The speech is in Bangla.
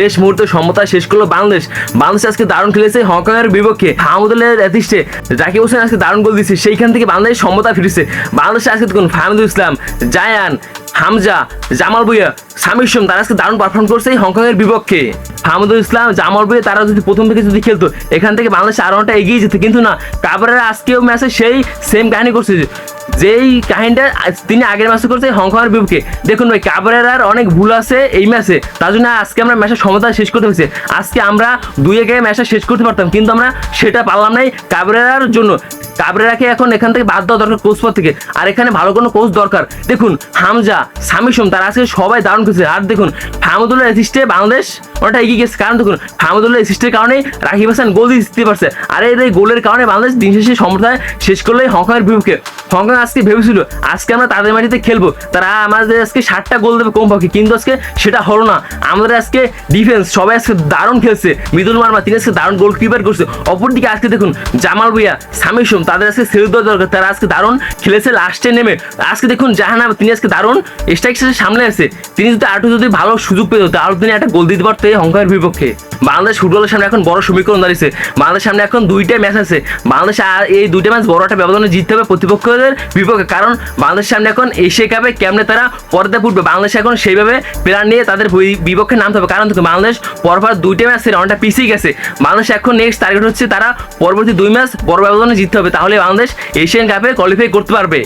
শেষ মুহূর্তে সমতা শেষ করল বাংলাদেশ। বাংলাদেশ আজকে দারুণ খেলেছে হংকং এর বিপক্ষে, হামুদুলের অ্যাসিস্টে। জাকির হোসেন আজকে দারুণ গোল দিচ্ছে সেইখান থেকে বাংলাদেশ সমতা ফিরেছে। বাংলাদেশ আজকে দেখুন ফাহমিদুল ইসলাম, জায়ান, হামজা, জামাল সামির সোম তারা আজকে দারুণ পারফর্ম করছে এই হংকং এর বিপক্ষে। হামুদুল ইসলাম, জামাল ভুইয়া তারা যদি প্রথম থেকে যদি খেলতো, এখান থেকে বাংলাদেশ আরও এগিয়ে যেত। কিন্তু না, কাবরেরা আজকেও ম্যাচে সেই সেম কাহিনী করছে যেই কাহিনীটা তিনি আগের ম্যাচে করছে হংকংয়ের বিপক্ষে। দেখুন ভাই, কাবরেরার অনেক ভুল আছে এই ম্যাচে, তার জন্য আজকে আমরা ম্যাচের সমতা শেষ করতে হয়েছে। আজকে আমরা দুই একে ম্যাচটা শেষ করতে পারতাম, কিন্তু আমরা সেটা পারলাম নাই কাবরেরার জন্য। কাবরেরাকে এখন এখান থেকে বাদ দেওয়া দরকার কোচ পদ থেকে। আর এখানে ভালো কোনো কোচ দরকার। দেখুন, হামজা, সামিসুম, তারা আজকে সবাই দারুণ খেলছে। আর দেখুন ফাহমুদুল্লাহ অ্যাসিস্টে বাংলাদেশ ওটা এগিয়ে গেছে। কারণ দেখুন ফাহমুদুল্লাহ অ্যাসিস্টের কারণে রাকিব হাসান গোল দিতে পারছে। আর এই গোলের কারণে বাংলাদেশ দিন শেষে সমতায় শেষ করলে হংকংয়ের বিপক্ষে। হংকং আজকে ভেবেছিল, আজকে আমরা তাদের মাটিতে খেলব। তারা আমাদের আজকে ষাটটা গোল দেবে কমপক্ষে, কিন্তু আজকে সেটা হলো না। আমাদের আজকে ডিফেন্স সবাই আজকে দারুণ খেলছে। মিদুল মার্মা, তিনি আজকে দারুণ গোল কিপার করছে। অপরদিকে আজকে দেখুন, জামাল ভুইয়া, সামির সোম, তাদের আজকে সেল দেওয়া দরকার। তারা আজকে দারুণ খেলেছে লাস্টে নেমে। আজকে দেখুন জাহানাব তিনি আজকে দারুণ স্ট্রাইক সামনে আছে। তিনি যদি আরটু যদি ভালো সুযোগ পেত তাহলে তিনি একটা গোল দিতে পারতো হংকংয়ের বিপক্ষে। বাংলাদেশ ফুটবলের সামনে এখন বড় সমীকরণ দাঁড়িয়েছে। বাংলাদেশ সামনে এখন দুইটা ম্যাচ আছে। বাংলাদেশ আর এই দুইটা ম্যাচ বড় একটা ব্যবধানে জিততে হবে প্রতিপক্ষদের বিপক্ষে। কারণ বাংলাদেশের সামনে এখন এশিয়া কাপে কেমনে তারা পর্দা ফুটবে, বাংলাদেশ এখন সেইভাবে প্লেয়ার নিয়ে তাদের বিপক্ষে নামতে হবে। কারণ বাংলাদেশ পরপর দুইটা ম্যাচ অনেকটা পিছিয়ে গেছে। বাংলাদেশ এখন নেক্সট টার্গেট হচ্ছে তারা পরবর্তী দুই ম্যাচ বড় ব্যবধানে জিততে হবে। তাহলে বাংলাদেশ এশিয়ান কাপে কোয়ালিফাই করতে পারবে।